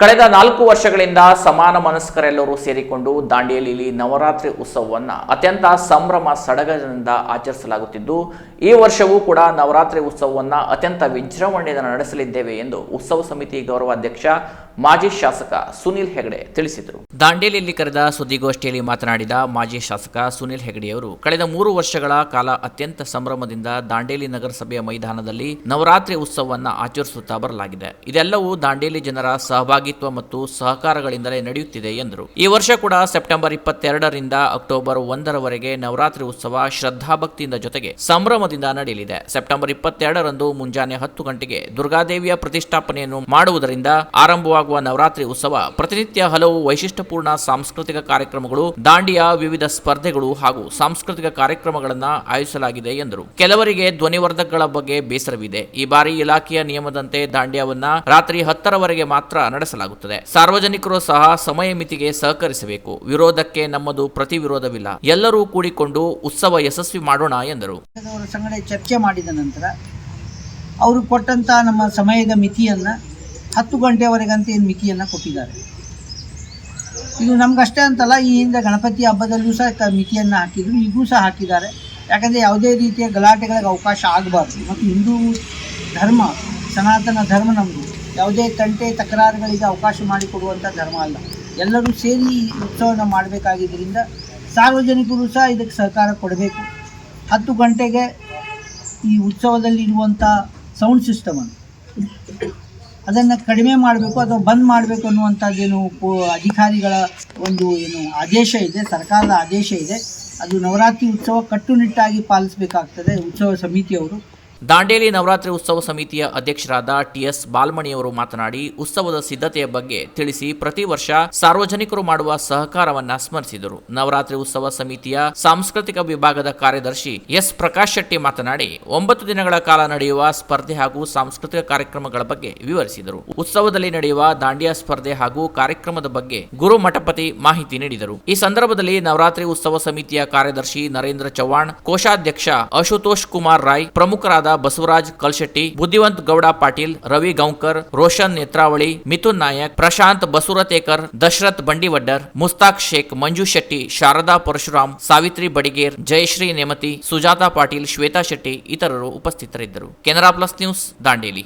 ಕಳೆದ ನಾಲ್ಕು ವರ್ಷಗಳಿಂದ ಸಮಾನ ಮನಸ್ಕರೆಲ್ಲರೂ ಸೇರಿಕೊಂಡು ದಾಂಡೇಲಿಯಲ್ಲಿ ನವರಾತ್ರಿ ಉತ್ಸವವನ್ನು ಅತ್ಯಂತ ಸಂಭ್ರಮ ಸಡಗರದಿಂದ ಆಚರಿಸಲಾಗುತ್ತಿದ್ದು, ಈ ವರ್ಷವೂ ಕೂಡ ನವರಾತ್ರಿ ಉತ್ಸವವನ್ನು ಅತ್ಯಂತ ವಿಜೃಂಭಣೆಯಿಂದ ನಡೆಸಲಿದ್ದೇವೆ ಎಂದು ಉತ್ಸವ ಸಮಿತಿ ಗೌರವಾಧ್ಯಕ್ಷ ಮಾಜಿ ಶಾಸಕ ಸುನಿಲ್ ಹೆಗಡೆ ತಿಳಿಸಿದರು. ದಾಂಡೇಲಿಯಲ್ಲಿ ಕರೆದ ಸುದ್ದಿಗೋಷ್ಠಿಯಲ್ಲಿ ಮಾತನಾಡಿದ ಮಾಜಿ ಶಾಸಕ ಸುನಿಲ್ ಹೆಗಡೆಯವರು, ಕಳೆದ ಮೂರು ವರ್ಷಗಳ ಕಾಲ ಅತ್ಯಂತ ಸಂಭ್ರಮದಿಂದ ದಾಂಡೇಲಿ ನಗರಸಭೆಯ ಮೈದಾನದಲ್ಲಿ ನವರಾತ್ರಿ ಉತ್ಸವವನ್ನು ಆಚರಿಸುತ್ತಾ ಬರಲಾಗಿದೆ. ಇದೆಲ್ಲವೂ ದಾಂಡೇಲಿ ಜನರ ಸಹಭಾಗಿತ್ವ ಮತ್ತು ಸಹಕಾರಗಳಿಂದಲೇ ನಡೆಯುತ್ತಿದೆ ಎಂದರು. ಈ ವರ್ಷ ಕೂಡ ಸೆಪ್ಟೆಂಬರ್ ಇಪ್ಪತ್ತೆರಡರಿಂದ ಅಕ್ಟೋಬರ್ ಒಂದರವರೆಗೆ ನವರಾತ್ರಿ ಉತ್ಸವ ಶ್ರದ್ಧಾಭಕ್ತಿಯಿಂದ ಜೊತೆಗೆ ಸಂಭ್ರಮದಿಂದ ನಡೆಯಲಿದೆ. ಸೆಪ್ಟೆಂಬರ್ ಇಪ್ಪತ್ತೆರಡರಂದು ಮುಂಜಾನೆ ಹತ್ತು ಗಂಟೆಗೆ ದುರ್ಗಾದೇವಿಯ ಪ್ರತಿಷ್ಠಾಪನೆಯನ್ನು ಮಾಡುವುದರಿಂದ ಆರಂಭವಾಗುವ ನವರಾತ್ರಿ ಉತ್ಸವ. ಪ್ರತಿನಿತ್ಯ ಹಲವು ವೈಶಿಷ್ಟ್ಯಪೂರ್ಣ ಸಾಂಸ್ಕೃತಿಕ ಕಾರ್ಯಕ್ರಮಗಳು, ದಾಂಡಿಯ ವಿವಿಧ ಸ್ಪರ್ಧೆಗಳು ಹಾಗೂ ಸಾಂಸ್ಕೃತಿಕ ಕಾರ್ಯಕ್ರಮಗಳನ್ನು ಆಯೋಜಿಸಲಾಗಿದೆ ಎಂದರು. ಕೆಲವರಿಗೆ ಧ್ವನಿವರ್ಧಕಗಳ ಬಗ್ಗೆ ಬೇಸರವಿದೆ. ಈ ಬಾರಿ ಇಲಾಖೆಯ ನಿಯಮದಂತೆ ದಾಂಡಿಯವನ್ನ ರಾತ್ರಿ ಹತ್ತರವರೆಗೆ ಮಾತ್ರ ನಡೆಸಲಾಗುತ್ತದೆ. ಸಾರ್ವಜನಿಕರು ಸಹ ಸಮಯ ಮಿತಿಗೆ ಸಹಕರಿಸಬೇಕು. ವಿರೋಧಕ್ಕೆ ನಮ್ಮದು ಪ್ರತಿ ವಿರೋಧವಿಲ್ಲ ಎಲ್ಲರೂ ಕೂಡಿಕೊಂಡು ಉತ್ಸವ ಯಶಸ್ವಿ ಮಾಡೋಣ ಎಂದರು. ಚರ್ಚೆ ಮಾಡಿದ ನಂತರ ಅವರು ಕೊಟ್ಟಂತಹ ನಮ್ಮ ಸಮಯದ ಮಿತಿಯನ್ನು ಹತ್ತು ಗಂಟೆವರೆಗಂತ ಏನು ಮಿತಿಯನ್ನು ಕೊಟ್ಟಿದ್ದಾರೆ. ಇದು ನಮಗಷ್ಟೇ ಅಂತಲ್ಲ, ಈ ಹಿಂದೆ ಗಣಪತಿ ಹಬ್ಬದಲ್ಲೂ ಸಹ ಕ ಮಿತಿಯನ್ನು ಹಾಕಿದ್ರು, ಈಗೂ ಸಹ ಹಾಕಿದ್ದಾರೆ. ಯಾಕಂದರೆ ಯಾವುದೇ ರೀತಿಯ ಗಲಾಟೆಗಳಿಗೆ ಅವಕಾಶ ಆಗಬಾರ್ದು. ಮತ್ತು ಹಿಂದೂ ಧರ್ಮ, ಸನಾತನ ಧರ್ಮ ನಮ್ಮದು ಯಾವುದೇ ತಂಟೆ ತಕರಾರುಗಳಿಗೆ ಅವಕಾಶ ಮಾಡಿಕೊಡುವಂಥ ಧರ್ಮ ಅಲ್ಲ. ಎಲ್ಲರೂ ಸೇರಿ ಉತ್ಸವನ ಮಾಡಬೇಕಾಗಿದ್ದರಿಂದ ಸಾರ್ವಜನಿಕರು ಸಹ ಇದಕ್ಕೆ ಸಹಕಾರ ಕೊಡಬೇಕು. ಹತ್ತು ಗಂಟೆಗೆ ಈ ಉತ್ಸವದಲ್ಲಿ ಇರುವಂಥ ಸೌಂಡ್ ಸಿಸ್ಟಮನ್ನು ಅದನ್ನು ಕಡಿಮೆ ಮಾಡಬೇಕು ಅಥವಾ ಬಂದ್ ಮಾಡಬೇಕು ಅನ್ನುವಂಥದ್ದೇನು ಅಧಿಕಾರಿಗಳ ಒಂದು ಏನು ಆದೇಶ ಇದೆ, ಸರ್ಕಾರದ ಆದೇಶ ಇದೆ. ಅದು ನವರಾತ್ರಿ ಉತ್ಸವ ಕಟ್ಟುನಿಟ್ಟಾಗಿ ಪಾಲಿಸಬೇಕಾಗ್ತದೆ, ಉತ್ಸವ ಸಮಿತಿಯವರು. ದಾಂಡೇಲಿ ನವರಾತ್ರಿ ಉತ್ಸವ ಸಮಿತಿಯ ಅಧ್ಯಕ್ಷರಾದ ಟಿಎಸ್ ಬಾಲ್ಮಣಿಯವರು ಮಾತನಾಡಿ, ಉತ್ಸವದ ಸಿದ್ಧತೆಯ ಬಗ್ಗೆ ತಿಳಿಸಿ ಪ್ರತಿ ವರ್ಷ ಸಾರ್ವಜನಿಕರು ಮಾಡುವ ಸಹಕಾರವನ್ನ ಸ್ಮರಿಸಿದರು. ನವರಾತ್ರಿ ಉತ್ಸವ ಸಮಿತಿಯ ಸಾಂಸ್ಕೃತಿಕ ವಿಭಾಗದ ಕಾರ್ಯದರ್ಶಿ ಎಸ್. ಪ್ರಕಾಶ್ ಶೆಟ್ಟಿ ಮಾತನಾಡಿ, ಒಂಬತ್ತು ದಿನಗಳ ಕಾಲ ನಡೆಯುವ ಸ್ಪರ್ಧೆ ಹಾಗೂ ಸಾಂಸ್ಕೃತಿಕ ಕಾರ್ಯಕ್ರಮಗಳ ಬಗ್ಗೆ ವಿವರಿಸಿದರು. ಉತ್ಸವದಲ್ಲಿ ನಡೆಯುವ ದಾಂಡಿಯಾ ಸ್ಪರ್ಧೆ ಹಾಗೂ ಕಾರ್ಯಕ್ರಮದ ಬಗ್ಗೆ ಗುರು ಮಠಪತಿ ಮಾಹಿತಿ ನೀಡಿದರು. ಈ ಸಂದರ್ಭದಲ್ಲಿ ನವರಾತ್ರಿ ಉತ್ಸವ ಸಮಿತಿಯ ಕಾರ್ಯದರ್ಶಿ ನರೇಂದ್ರ ಚವ್ಹಾಣ್, ಕೋಶಾಧ್ಯಕ್ಷ ಅಶುತೋಷ್ ಕುಮಾರ್ ರಾಯ್ ಪ್ರಮುಖರಾದ ಬಸವರಾಜ್ ಕಲ್ಶೆಟ್ಟಿ, ಬುದ್ಧಿವಂತ್ ಗೌಡ ಪಾಟೀಲ್, ರವಿ ಗೌಂಕರ್, ರೋಷನ್ ನೇತ್ರಾವಳಿ, ಮಿಥುನ್ ನಾಯಕ್, ಪ್ರಶಾಂತ್ ಬಸುರತೇಕರ್, ದಶರಥ್ ಬಂಡಿವಡ್ಡರ್, ಮುಸ್ತಾಕ್ ಶೇಖ್, ಮಂಜು ಶೆಟ್ಟಿ, ಶಾರದಾ ಪರಶುರಾಮ್, ಸಾವಿತ್ರಿ ಬಡಿಗೇರ್, ಜಯಶ್ರೀ ನೇಮತಿ, ಸುಜಾತಾ ಪಾಟೀಲ್, ಶ್ವೇತಾ ಶೆಟ್ಟಿ ಇತರರು ಉಪಸ್ಥಿತರಿದ್ದರು. Canara plus news, Dandeli.